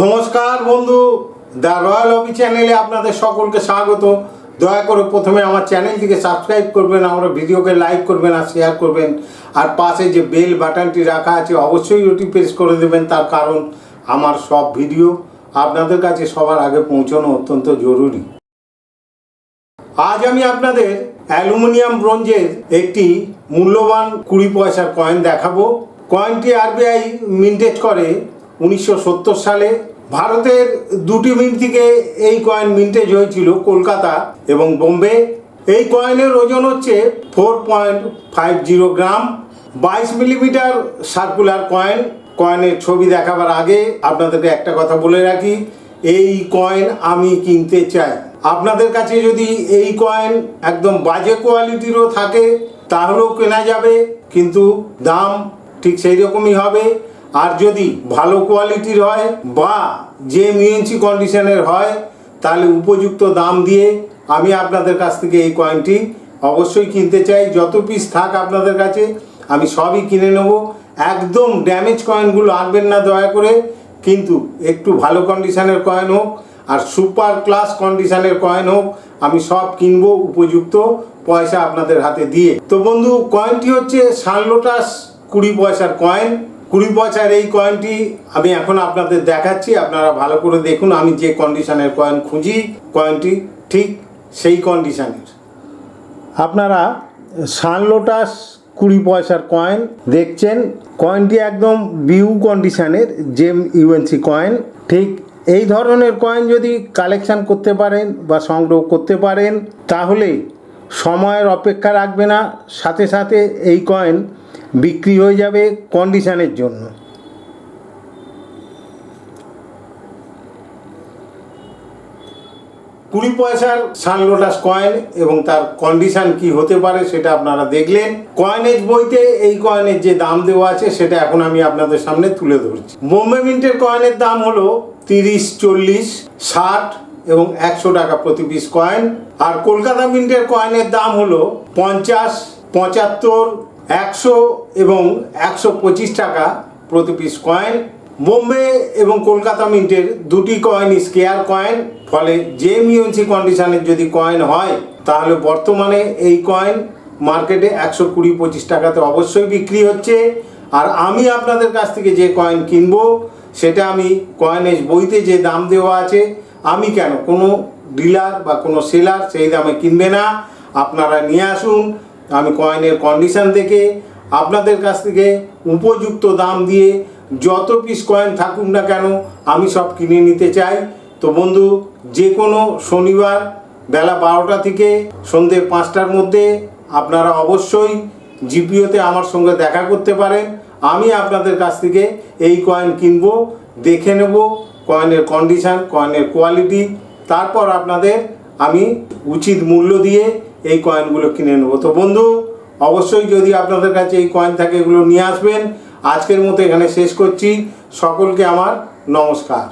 নমস্কার বন্ধু, the royal হবি চ্যানেলে আপনাদের সকলকে স্বাগত। দয়া করে প্রথমে আমার চ্যানেলটিকে সাবস্ক্রাইব করবেন, আমার ভিডিওকে লাইক করবেন আর শেয়ার করবেন। আর পাশে যে বেল বাটনটি রাখা আছে, অবশ্যই ওটি প্রেস করে দেবেন, তার কারণ আমার সব ভিডিও আপনাদের কাছে সবার আগে পৌঁছানো অত্যন্ত জরুরি। আজ আমি আপনাদের অ্যালুমিনিয়াম ব্রোঞ্জের একটি মূল্যবান কুড়ি পয়সার কয়েন দেখাবো। কয়েনটি আরবিআই মিন্টেজ করে উনিশশো সত্তর সালে ভারতের দুটি মিন্ট থেকে এই কয়েন মিন্টেজ হয়েছিল কলকাতা এবং বোম্বে। এই কয়েনের ওজন হচ্ছে four point five zero gram, বাইশ মিলিমিটার সার্কুলার কয়েন কয়েনের ছবি দেখাবার আগে আপনাদেরকে একটা কথা বলে রাখি, এই কয়েন আমি কিনতে চাই। আপনাদের কাছে যদি এই কয়েন একদম বাজে কোয়ালিটিরও থাকে, তাহলেও কেনা যাবে, কিন্তু দাম ঠিক সেই রকমই হবে। আর যদি ভালো কোয়ালিটির হয় বা যে মিএনসি কন্ডিশনের হয়, তাহলে উপযুক্ত দাম দিয়ে আমি আপনাদের কাছ থেকে এই কয়েনটি অবশ্যই কিনতে চাই। যত পিস থাক আপনাদের কাছে, আমি সবই কিনে নেব। একদম ড্যামেজ কয়েনগুলো আনবেন না দয়া করে, কিন্তু একটু ভালো কন্ডিশনের কয়েন হোক আর সুপার ক্লাস কন্ডিশনের কয়েন হোক, আমি সব কিনবো উপযুক্ত পয়সা আপনাদের হাতে দিয়ে। তো বন্ধু কয়েনটি হচ্ছে সানলোটাস কুড়ি পয়সার কয়েন কুড়ি পয়সার এই কয়েনটি আমি এখন আপনাদের দেখাচ্ছি, আপনারা ভালো করে দেখুন, আমি যে কন্ডিশনের কয়েন খুঁজি কয়েনটি ঠিক সেই কন্ডিশনের আপনারা সানলোটাস কুড়ি পয়সার কয়েন দেখছেন কয়েনটি একদম বিউ কন্ডিশনের জেম ইউএনসি কয়েন ঠিক এই ধরনের কয়েন যদি কালেকশন করতে পারেন বা সংগ্রহ করতে পারেন, তাহলে সময়ের অপেক্ষা রাখবে না, সাথে সাথে এই কয়েন বিক্রি হয়ে যাবে কন্ডিশনের জন্য। কুড়ি পয়সার সানলোটাস কয়েন এবং তার কন্ডিশন কি হতে পারে সেটা আপনারা দেখলেন। কয়েনেজ বইতে এই কয়েনের যে দাম দেওয়া আছে সেটা এখন আমি আপনাদের সামনে তুলে ধরছি। বোম্বে মিন্টের কয়েনের দাম হলো তিরিশ, চল্লিশ, ষাট এবং একশো টাকা প্রতি পিস কয়েন আর কলকাতা মিন্টের কয়েনের দাম হলো পঞ্চাশ, পঁচাত্তর একশো এবং একশো পঁচিশ টাকা প্রতি পিস কয়েন বোম্বে এবং কলকাতা মিন্টের দুটি কয়েন স্কেয়ার কয়েন ফলে যে মিউন্সি কন্ডিশনের যদি কয়েন হয়, তাহলে বর্তমানে এই কয়েন মার্কেটে একশো কুড়ি পঁচিশ টাকাতে অবশ্যই বিক্রি হচ্ছে। আর আমি আপনাদের কাছ থেকে যে কয়েন কিনবো, সেটা আমি কয়েনেজ বইতে যে দাম দেওয়া আছে, আমি কেন কোনো ডিলার বা কোনো সেলার সেই দামে কিনবে না? আপনারা নিয়ে আসুন আমি কয়েনের কন্ডিশান দেখে আপনাদের কাছ থেকে উপযুক্ত দাম দিয়ে যত পিস কয়েন থাকুক না কেন, আমি সব কিনে নিতে চাই। তো বন্ধু যে কোনো শনিবার বেলা বারোটা থেকে সন্ধে পাঁচটার মধ্যে আপনারা অবশ্যই জিপিওতে আমার সঙ্গে দেখা করতে পারেন। আমি আপনাদের কাছ থেকে এই কয়েন কিনবো, দেখে নেব কয়েনের কন্ডিশান কয়েনের কোয়ালিটি তারপর আপনাদের আমি উচিত মূল্য দিয়ে এই কয়েনগুলো কিনে নেব। তো বন্ধু, অবশ্যই যদি আপনাদের কাছে এই কয়েন থাকে, এগুলো নিয়ে আসবেন। আজকের মতো এখানে শেষ করছি। সকলকে আমার নমস্কার।